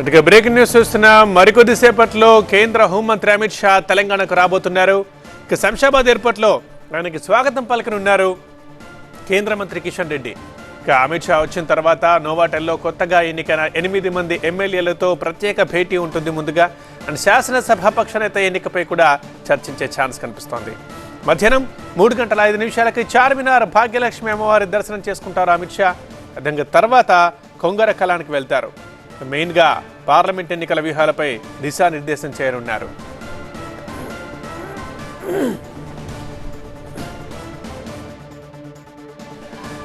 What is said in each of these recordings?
ఇక breaking news చూస్తున్న మరికొద్ది సేపట్లో కేంద్ర హోంమంత్రి అమిత్ షా తెలంగాణకు రాబోతున్నారు. ఇక శంషాబాద్ ఎయిర్పోర్ట్లో ఆయనకి స్వాగతం పలకనున్నారు కేంద్ర మంత్రి కిషన్ రెడ్డి. ఇక అమిత్ షా వచ్చిన తర్వాత నోవాటెల్లో కొత్తగా ఎన్నికైన ఎనిమిది మంది ఎమ్మెల్యేలతో ప్రత్యేక భేటీ ఉంటుంది ముందుగా. అండ్ శాసనసభాపక్ష నేత ఎన్నికపై కూడా చర్చించే ఛాన్స్ కనిపిస్తోంది. మధ్యాహ్నం మూడు గంటల ఐదు నిమిషాలకి చార్మినార్ భాగ్యలక్ష్మి అమ్మవారి దర్శనం చేసుకుంటారు అమిత్ షా. అదంగా తర్వాత కొంగర కళానికి వెళ్తారు. మెయిన్గా పార్లమెంట్ ఎన్నికల వ్యూహాలపై దిశానిర్దేశం చేయనున్నారు.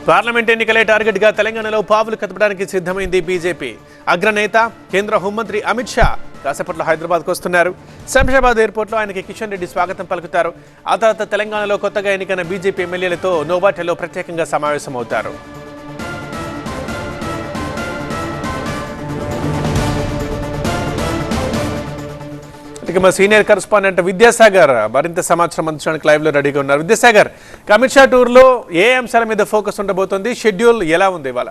పార్లమెంట్ ఎన్నికలే టార్గెట్గా తెలంగాణలో పావులు కదపడానికి సిద్ధమైంది బీజేపీ. అగ్రనేత కేంద్ర హోంమంత్రి అమిత్ షా కాసేపట్లో హైదరాబాద్కు వస్తున్నారు. శంషాబాద్ ఎయిర్పోర్ట్లో ఆయనకి కిషన్ రెడ్డి స్వాగతం పలుకుతారు. ఆ తర్వాత తెలంగాణలో కొత్తగా ఎన్నికైన బీజేపీ ఎమ్మెల్యేలతో నోబాటలో ప్రత్యేకంగా సమావేశమవుతారు. ఇక మా సీనియర్ కరెస్పాండెంట్ విద్యాసాగర్ మరింత సమాచారం అందించడానికి లైవ్లో రెడీగా ఉన్నారు. విద్యాసాగర్ అమిత్ షా టూర్లో ఏ అంశాల మీద ఫోకస్ ఉండబోతోంది? షెడ్యూల్ ఎలా ఉంది ఇవాళ?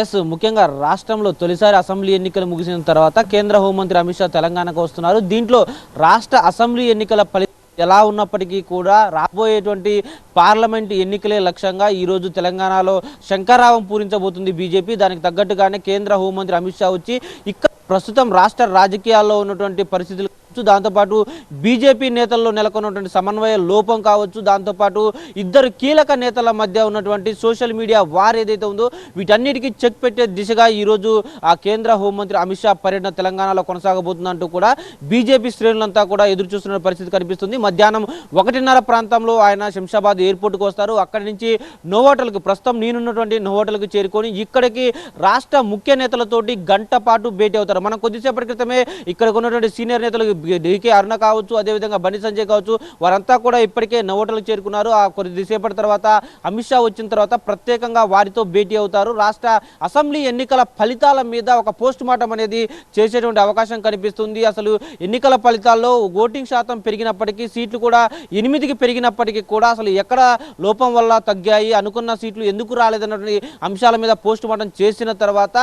ఎస్ ముఖ్యంగా రాష్ట్రంలో తొలిసారి అసెంబ్లీ ఎన్నికలు ముగిసిన తర్వాత కేంద్ర హోంమంత్రి అమిత్ షా తెలంగాణకు వస్తున్నారు. దీంట్లో రాష్ట్ర అసెంబ్లీ ఎన్నికల ఫలితం ఎలా ఉన్నప్పటికీ కూడా రాబోయేటువంటి పార్లమెంట్ ఎన్నికలే లక్ష్యంగా ఈరోజు తెలంగాణలో శంకరావం పూరించబోతుంది బీజేపీ. దానికి తగ్గట్టుగానే కేంద్ర హోంమంత్రి అమిత్ షా వచ్చి ఇక్కడ ప్రస్తుతం రాష్ట్ర రాజకీయాల్లో ఉన్నటువంటి పరిస్థితులు కావచ్చు దాంతోపాటు బీజేపీ నేతల్లో నెలకొన్నటువంటి సమన్వయ లోపం కావచ్చు దాంతోపాటు ఇద్దరు కీలక నేతల మధ్య ఉన్నటువంటి సోషల్ మీడియా వార్ ఏదైతే ఉందో వీటన్నిటికీ చెక్ పెట్టే దిశగా ఈరోజు ఆ కేంద్ర హోంమంత్రి అమిత్ షా పర్యటన తెలంగాణలో కొనసాగబోతుందంటూ కూడా బీజేపీ శ్రేణులంతా కూడా ఎదురు చూస్తున్న పరిస్థితి కనిపిస్తుంది. మధ్యాహ్నం ఒకటిన్నర ప్రాంతంలో ఆయన శంషాబాద్ ఎయిర్పోర్ట్కి వస్తారు. అక్కడి నుంచి నోవోటల్కి ప్రస్తుతం నేనున్నటువంటి నోవోటల్కి చేరుకొని ఇక్కడికి రాష్ట్ర ముఖ్య నేతలతోటి గంట పాటు భేటీ అవుతారు. మనం కొద్దిసేపటి క్రితమే ఇక్కడ ఉన్నటువంటి సీనియర్ నేతలకు డీకే అరుణ కావచ్చు అదేవిధంగా బండి సంజయ్ కావచ్చు వారంతా కూడా ఇప్పటికే నవోటలకు చేరుకున్నారు. ఆ కొద్దిసేపటి తర్వాత అమిత్ షా వచ్చిన తర్వాత ప్రత్యేకంగా వారితో భేటీ అవుతారు. రాష్ట్ర అసెంబ్లీ ఎన్నికల ఫలితాల మీద ఒక పోస్ట్ మార్టం అనేది చేసేటువంటి అవకాశం కనిపిస్తుంది. అసలు ఎన్నికల ఫలితాల్లో ఓటింగ్ శాతం పెరిగినప్పటికీ సీట్లు కూడా ఎనిమిదికి పెరిగినప్పటికీ కూడా అసలు ఎక్కడ లోపం వల్ల తగ్గాయి అనుకున్న సీట్లు ఎందుకు రాలేదన్నటువంటి అంశాల మీద పోస్ట్ మార్టం చేసిన తర్వాత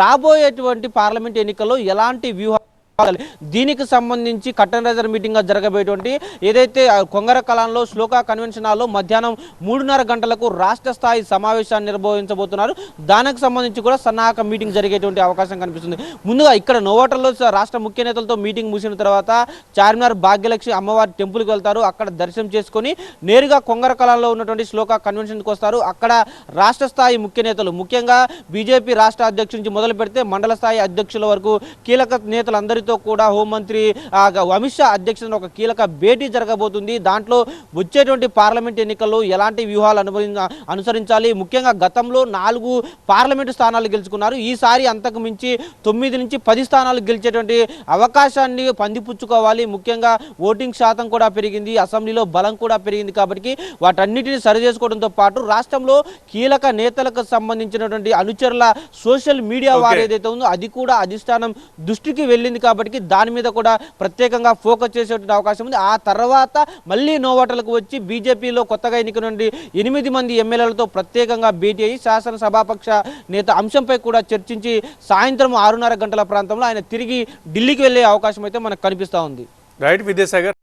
రాబోయేటువంటి పార్లమెంట్ ఎన్నికల్లో ఎలాంటి వ్యూహం దీనికి సంబంధించి కట్టన్ రైజర్ మీటింగ్గా జరగబోయేటువంటి ఏదైతే కొంగర కళాంలో శ్లోక కన్వెన్షన్ హాల్లో మధ్యాహ్నం మూడున్నర గంటలకు రాష్ట్ర స్థాయి సమావేశాన్ని నిర్వహించబోతున్నారు. దానికి సంబంధించి కూడా సన్నాహక మీటింగ్ జరిగేటువంటి అవకాశం కనిపిస్తుంది. ముందుగా ఇక్కడ నోవాటల్లో రాష్ట్ర ముఖ్య నేతలతో మీటింగ్ ముగిసిన తర్వాత చార్మినార్ భాగ్యలక్ష్మి అమ్మవారి టెంపుల్కి వెళ్తారు. అక్కడ దర్శనం చేసుకొని నేరుగా కొంగర కళంలో ఉన్నటువంటి శ్లోక కన్వెన్షన్కి వస్తారు. అక్కడ రాష్ట్ర స్థాయి ముఖ్య నేతలు ముఖ్యంగా బీజేపీ రాష్ట్ర అధ్యక్షుడి నుంచి మొదలు పెడితే మండల స్థాయి అధ్యక్షుల వరకు కీలక నేతలందరితో కూడా హోంమంత్రి అమిత్ షా అధ్యక్షతన ఒక కీలక భేటీ జరగబోతుంది. దాంట్లో వచ్చేటువంటి పార్లమెంట్ ఎన్నికల్లో ఎలాంటి వ్యూహాలు అనుభవి అనుసరించాలి? ముఖ్యంగా గతంలో నాలుగు పార్లమెంటు స్థానాలు గెలుచుకున్నారు. ఈసారి అంతకు మించి తొమ్మిది నుంచి పది స్థానాలు గెలిచేటువంటి అవకాశాన్ని పందిపుచ్చుకోవాలి. ముఖ్యంగా ఓటింగ్ శాతం కూడా పెరిగింది. అసెంబ్లీలో బలం కూడా పెరిగింది కాబట్టి వాటన్నిటిని సరి చేసుకోవడంతో పాటు రాష్ట్రంలో కీలక నేతలకు సంబంధించినటువంటి అనుచరుల సోషల్ మీడియా. వారు ఏదైతే ఉందో అది కూడా అధిష్టానం దృష్టికి వెళ్ళింది కాబట్టి దాని మీద కూడా ప్రత్యేకంగా ఫోకస్ చేసేటువంటి అవకాశం ఉంది. ఆ తర్వాత మళ్ళీ నోవాటలకు వచ్చి బీజేపీలో కొత్తగా ఎన్నికనుండి ఎనిమిది మంది ఎమ్మెల్యేలతో ప్రత్యేకంగా భేటీ అయ్యి శాసనసభాపక్ష నేత అంశంపై కూడా చర్చించి సాయంత్రం ఆరున్నర గంటల ప్రాంతంలో ఆయన తిరిగి ఢిల్లీకి వెళ్ళే అవకాశం అయితే మనకు కనిపిస్తూ ఉంది. రైట్ విద్యాసాగర్.